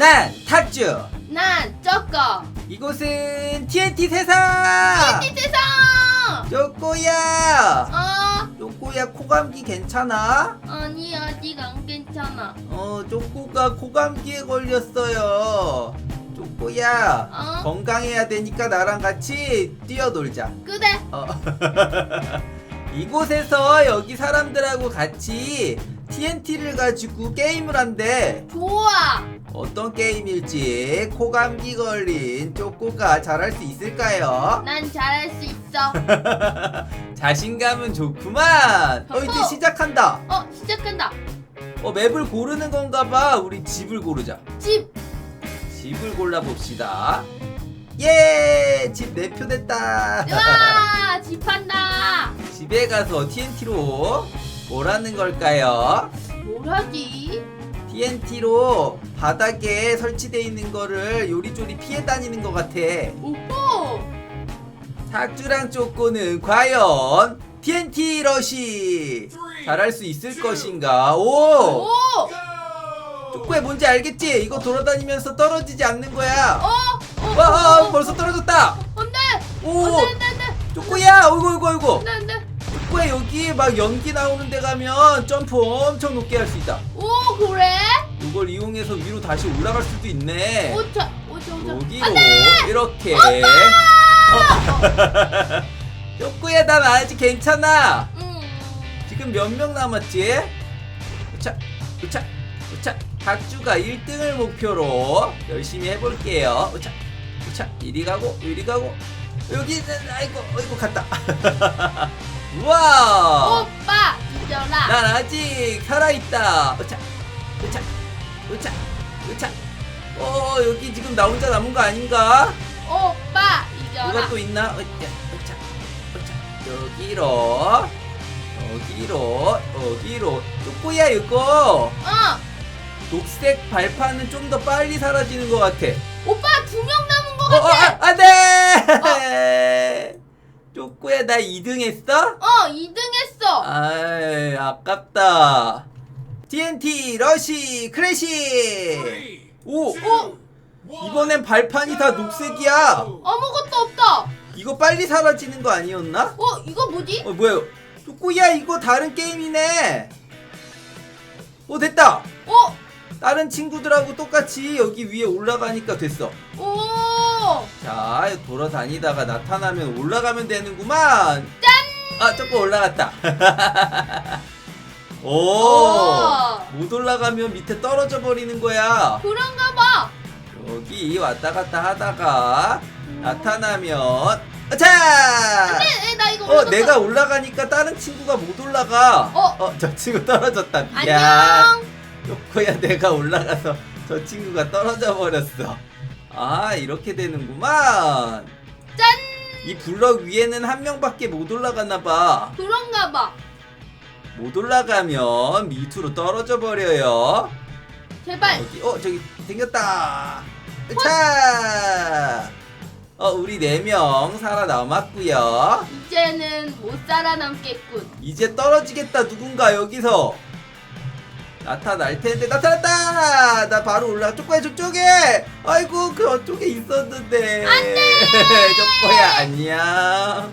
난 탁주. 난 쪼꼬 이곳은 TNT 세상. TNT 세상 쪼꼬야. 어 쪼꼬야 코감기 괜찮아? 아니 아직 안 괜찮아 어 쪼꼬가 코감기에 걸렸어요. 쪼꼬야 어? 건강해야 되니까 나랑 같이 뛰어놀자. 그래 어. 이곳에서 여기 사람들하고 같이 TNT를 가지고 게임을 한대. 좋아 어떤 게임일지 코감기 걸린 쪼꼬가 잘할 수 있을까요? 난 잘할 수 있어 자신감은 좋구만. 어 이제. 시작한다. 어 시작한다 어 맵을 고르는 건가 봐. 우리 집을 고르자. 집 집을 골라 봅시다. 예, 집 내 표 됐다. 으아 집한다 집에 가서 TNT로 뭘 하는 걸까요? 뭐라지 TNT로 바닥에 설치되어 있는 거를 요리조리 피해 다니는 것 같아. 오호 탁주랑 쪼꼬는 과연 TNT 러시 잘할 수 있을 것인가? 오! 오 쪼꼬야 뭔지 알겠지? 이거 돌아다니면서 떨어지지 않는 거야. 어? 어? 와, 어? 벌써 떨어졌다. 안 돼 오! 안돼 안 돼 쪼꼬야, 어이구 어이구 어이구. 안 돼 안 돼 쪼꼬야 여기 막 연기 나오는 데 가면 점프 엄청 높게 할 수 있다. 오 그래? 이걸 이용해서 위로 다시 올라갈 수도 있네. 오차 오차 오차 여기로 이렇게. 어. 쪼꼬야 난 아직 괜찮아. 음. 지금 몇 명 남았지? 우차, 우차, 우차. 닭주가 1등을 목표로 열심히 해볼게요. 우차, 우차. 이리 가고, 이리 가고. 여기는, 아이고, 아이고, 갔다. 우와! 오빠 잊어라 난 아직 살아있다. 우차, 우차, 우차, 우차. 어, 여기 지금 나 혼자 남은 거 아닌가? 오빠 누가 또 있나? 으쌰, 으쌰, 으쌰. 여기로 여기로 여기로 쪼꼬야 이거 어 녹색 발판은 좀 더 빨리 사라지는 것 같아 오빠 두 명 남은 것 어, 어, 같아 아, 안 돼 쪼꼬야 나 2등 했어? 어 2등 했어. 아이 아깝다. TNT 러시 크래시. 오. 어 이번엔 발판이 다 녹색이야. 아무것도 없다. 이거 빨리 사라지는 거 아니었나? 어 이거 뭐지? 어 뭐야? 쪼꼬야 이거 다른 게임이네. 어 됐다. 어? 다른 친구들하고 똑같이 여기 위에 올라가니까 됐어. 오 자 돌아다니다가 나타나면 올라가면 되는구만. 짠! 아 쪼꼬 올라갔다. 어. 오못 올라가면 밑에 떨어져 버리는 거야. 그런가 봐. 여기 왔다 갔다 하다가 나타나면 자! 네, 나 이거 어 내가 올라가니까 다른 친구가 못 올라가. 어? 저 친구 떨어졌다. 미안. 안녕. 쪼꼬야 내가 올라가서 저 친구가 떨어져 버렸어 아 이렇게 되는구만. 짠! 이 블럭 위에는 한 명밖에 못 올라갔나 봐못 그런가 봐. 올라가면 밑으로 떨어져 버려요. 제발. 여기 어 저기 생겼다. 자 어, 우리 네 명 살아남았고요. 이제는 못 살아남겠군. 이제 떨어지겠다 누군가 여기서 나타날 텐데 나타났다! 나 바로 올라가 쪽파야 그 저쪽에! 아이고 그쪽에 있었는데 안돼! 쪽파야 안녕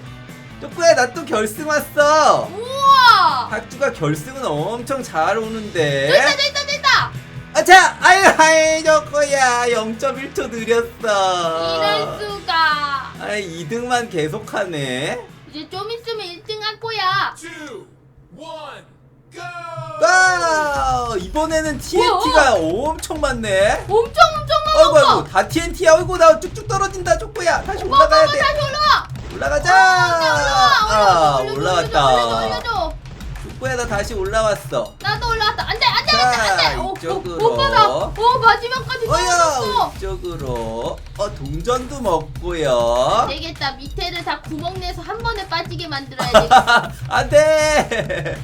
쪽파야 나 또 결승 왔어 우와! 학주가 결승은 엄청 잘 오는데 됐다 됐다 됐다! 아자! 아이 아이 저거야 0.1초 느렸어 이럴 수가 아이 2등만 계속하네 이제 좀 있으면 1등 할 거야 2 1 아 이번에는 TNT가 엄청 많네. 엄청 엄청 많아. 아이고 오빠. 다 TNT야. 아이고 나 쭉쭉 떨어진다 초코야. 다시 오빠, 올라가야 오빠, 돼. 다시 올라와. 올라가자. 어, 아, 올라와, 올라와, 아, 올라갔다. 족구야 나 다시 올라왔어. 나도 올라왔다. 안돼 안돼 안돼 안돼. 어, 이쪽으로. 오빠 나오 어, 마지막까지 떨어졌어. 이쪽으로. 어 동전도 먹고요. 되겠다. 밑에를 다 구멍 내서 한 번에 빠지게 만들어야 돼. 안돼.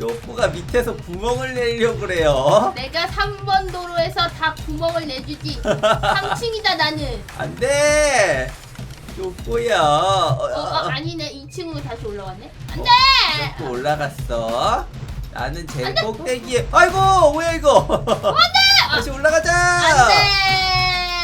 쪼꼬가 밑에서 구멍을 내려고 그래요. 내가 3번 도로에서 다 구멍을 내주지 3층이다 나는 안돼. 쪼꼬야. 어, 어 아니네 이 친구 다시 올라왔네 안 돼 또 올라갔어. 나는 제일 안 돼. 꼭대기에. 아이고 뭐야 이거. 안돼. 다시 올라가자. 안 돼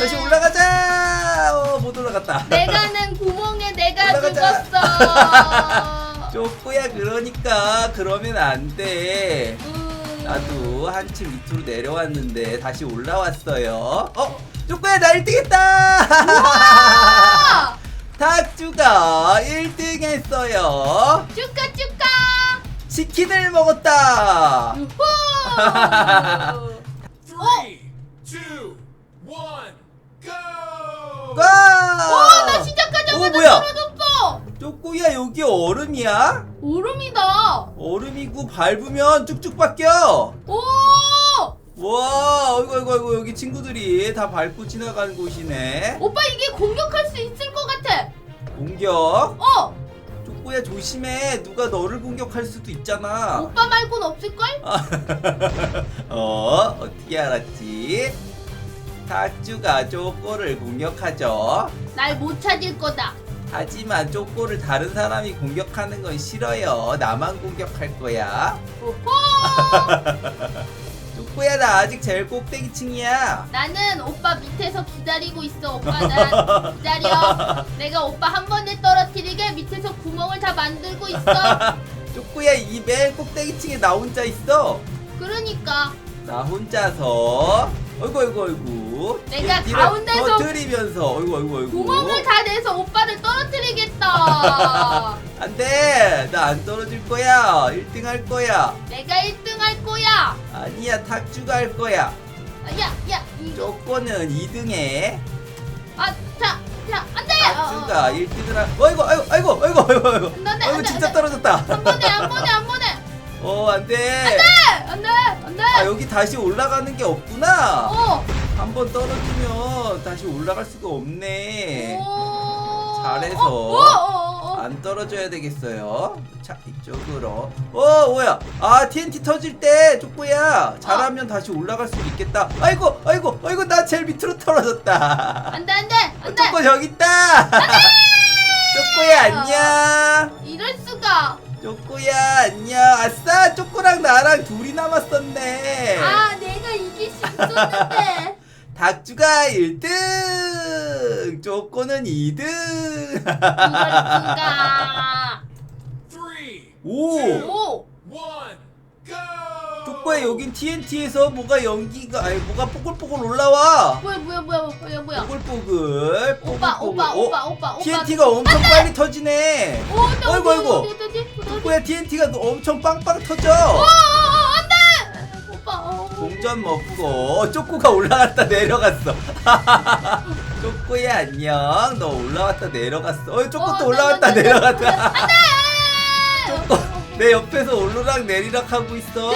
다시 올라가자. 어, 못 올라갔다. 내가 낸 구멍에 내가 올라가자. 죽었어. 쪼꼬야 그러니까 그러면 안 돼. 음, 나도 한층 밑으로 내려왔는데 다시 올라왔어요. 어? 쪼꼬야 나 1등했다. 아! 탁주가 1등 했어요. 축하 축하. 치킨을 먹었다. 우후. Three, two, one, go! 와! 와, 나 시작하자마자 어, 뭐야? 떨어졌어. 쪼꼬야 여기 얼음이야? 얼음이다. 얼음이고 밟으면 쭉쭉 바뀌어. 오! 와, 어이구 어이구 어이구 여기 친구들이 다 밟고 지나가는 곳이네. 오빠 이게 공격할 수 있을 것 같아. 공격. 어, 쪼꼬야 조심해. 누가 너를 공격할 수도 있잖아. 오빠 말고는 없을걸? 어, 어떻게 알았지? 탁주가 쪼꼬를 공격하죠. 날 못 찾을 거다. 하지만 쪼꼬를 다른 사람이 공격하는 건 싫어요. 나만 공격할 거야. 오호! 쪼꼬야 나 아직 제일 꼭대기층이야. 나는 오빠 밑에서 기다리고 있어. 오빠 나 기다려. 내가 오빠 한 번에 떨어뜨리게 밑에서 구멍을 다 만들고 있어. 쪼꼬야 이 맨 꼭대기층에 나 혼자 있어. 그러니까 나 혼자서. 어이구 어이구 어이구. 내가 뒤를 가운데서 터뜨리면서 어이구 어이구 어이구. 구멍을 다 내서 오빠를 떨어뜨리겠다. 안돼 나 안 떨어질 거야 1등 할 거야 내가 1등 할 거야. 아니야 탁주가 할 거야 아, 야, 야, 이거. 쪼꼬는 2등에 아, 자, 자, 안 돼! 탁주가 1등을 할 어이구 아이고 아이고 아이고 아이고 아이고 안 돼, 안 돼, 아이고 안 돼, 진짜 안 돼. 떨어졌다 한 번에, 한 번에, 한 번에! 어 안돼 안 돼! 안 돼! 아 여기 다시 올라가는 게 없구나 어! 한 번 떨어지면 다시 올라갈 수가 없네 오! 잘해서. 어, 어, 어, 어. 안 떨어져야 되겠어요 자 이쪽으로 어 뭐야 아 TNT 터질 때 쪼꼬야 잘하면 다시 올라갈 수도 있겠다 아이고 아이고 아이고 나 제일 밑으로 떨어졌다 안 돼, 안 돼! 어, 안 돼! 쪼꼬 저기 있다 쪼꼬야 안녕 이럴 수가! 쪼꼬야 안녕 아싸 쪼꼬랑 나랑 둘이 남았었네 아, 내가 이길 수 있었는데! 닭주가 1등 쪼꼬는 2등 이럴 수가! Three, 오 오! 쪼꼬야 여긴 TNT에서 뭐가 연기가 아니 뭐가 뽀글뽀글 올라와 뭐야, 뭐야, 뭐야, 뭐야, 뭐야. 뽀글뽀글 오빠, 뽀글뽀글. 오빠, 어? 오빠, 오빠, 오빠. TNT가 엄청 빨리 터지네 오, 어디, 어디, 어디? 쪼꼬야 TNT가 엄청 빵빵 터져 어, 어, 어, 안 돼! 오빠, 어. 동전 먹고 어, 쪼꼬가 올라갔다 내려갔어 쪼꼬야 안녕 너 올라왔다 내려갔어 어 쪼꼬 어, 또 나, 올라왔다 내려갔다 안 돼! 쪼꼬 내 옆에서 오르락 내리락 하고 있어!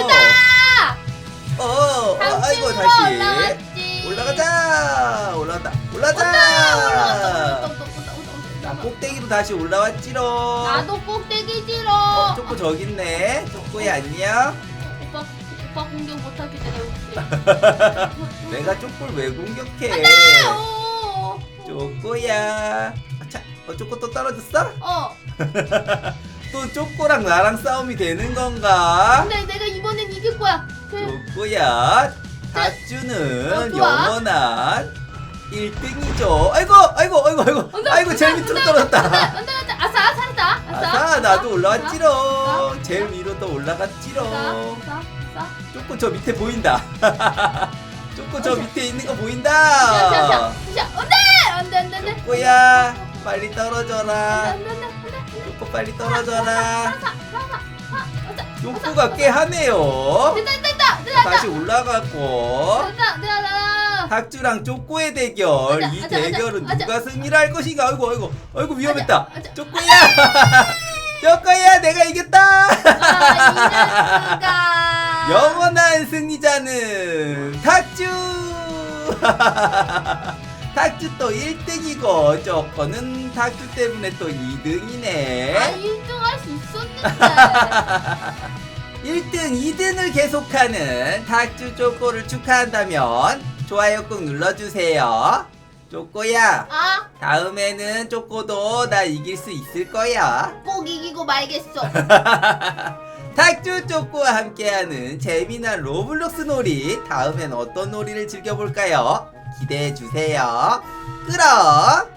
어, 어 아이고 다시 올라갔지. 올라가자 올라갔다 올라가자. 나 꼭대기로 다시 올라왔지롱 나도 꼭대기 지러. 어, 쪼꼬 저기 있네 쪼꼬야 안녕 오빠 오빠 공격 못하게 내가 혹시. 내가 쪼꼬를 왜 공격해. 오. 쪼꼬야 자, 어, 쪼꼬 또 떨어졌어? 어. 또 쪼꼬랑 나랑 싸움이 되는 건가? 근데 내가 이번엔 이길 거야. 그, 쪼꼬야 어, 다쭈는. 영원한 1등이죠 아이고 아이고 아이고 아이고 아이고 제일 밑으로 떨어졌다 안돼 안돼 아싸 살았다. 아싸. 아싸 나도 아싸, 올라왔지롱 아싸, 제일 위로 또 올라갔지롱 아싸 아싸. 쪼꼬 저 밑에 보인다 쪼꼬 저? 밑에 있는 거 보인다 안돼 안돼 안돼 안돼. 쪼꼬야 빨리 떨어져라. 쪼꼬 빨리 떨어져라. 아싸. 쪼꼬가 꽤 하네요 됐다 됐다 됐 다. 다시 올라갔고. 탁주랑 쪼꼬의 대결 이 대결은 누가 승리를 할 것인가 아이고 아이고 아이고 위험했다. 쪼꼬야 쪼꼬야 내가 이겼다 아. 영원한 승리자는 탁주 탁주 또 1등이고 쪼꼬는 탁주 때문에 또 2등이네 아 1등 할 수 있었는데 1등, 2등을 계속하는 탁주 쪼꼬를 축하한다면 좋아요 꾹 눌러주세요. 쪼꼬야, 아꼭 다음에는 쪼꼬도 나 이길 수 있을 거야. 이기고 말겠어 탁주 쪼꼬와 함께하는 재미난 로블록스 놀이, 다음엔 어떤 놀이를 즐겨볼까요? 기대해 주세요. 그럼